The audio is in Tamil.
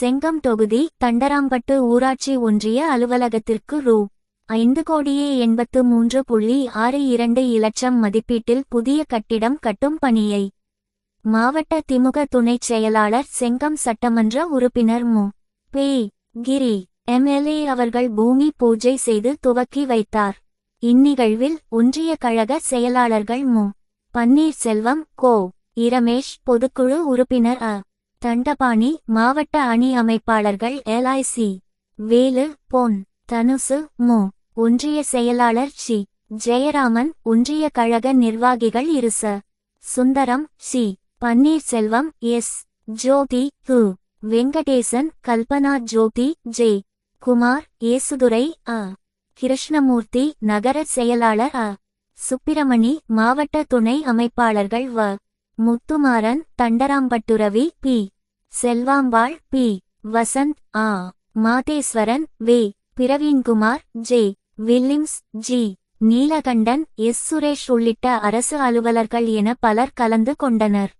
செங்கம் தொகுதி தண்டராம்பட்டு ஊராட்சி ஒன்றிய அலுவலகத்திற்கு ரூ. ஐந்து கோடியே எண்பத்து மூன்று புள்ளி ஆறு இரண்டு இலட்சம் மதிப்பீட்டில் புதிய கட்டிடம் கட்டும் பணியை மாவட்ட திமுக துணைச் செயலாளர் செங்கம் சட்டமன்ற உறுப்பினர் மு. பே. கிரி. எம்எல்ஏ அவர்கள் பூமி பூஜை செய்து துவக்கி வைத்தார். இந்நிகழ்வில் ஒன்றிய கழக செயலாளர்கள் மு. பன்னீர்செல்வம் கோ. இரமேஷ் பொதுக்குழு உறுப்பினர் அ. தண்டபாணி மாவட்ட அணி அமைப்பாளர்கள் எல்ஐசி வேலு பொன் தனுசு மு ஒன்றிய செயலாளர் சி ஜெயராமன் ஒன்றிய கழக நிர்வாகிகள் இருச சுந்தரம் சி பன்னீர்செல்வம் எஸ் ஜோதி கு வெங்கடேசன் கல்பனா ஜோதி ஜே குமார் ஏசுதுரை அ கிருஷ்ணமூர்த்தி நகர செயலாளர் அ சுப்பிரமணி மாவட்ட துணை அமைப்பாளர்கள் வ முத்துமாறன் தண்டராம்பட்டுரவி பி செல்வாம்பாள் பி. வசந்த் ஆ. மாதேஸ்வரன் வே. Praveenkumar J. Williams G. Neelakandan S. Suresh உள்ளிட்ட அரசு அலுவலர்கள் என பலர் கலந்து கொண்டனர்.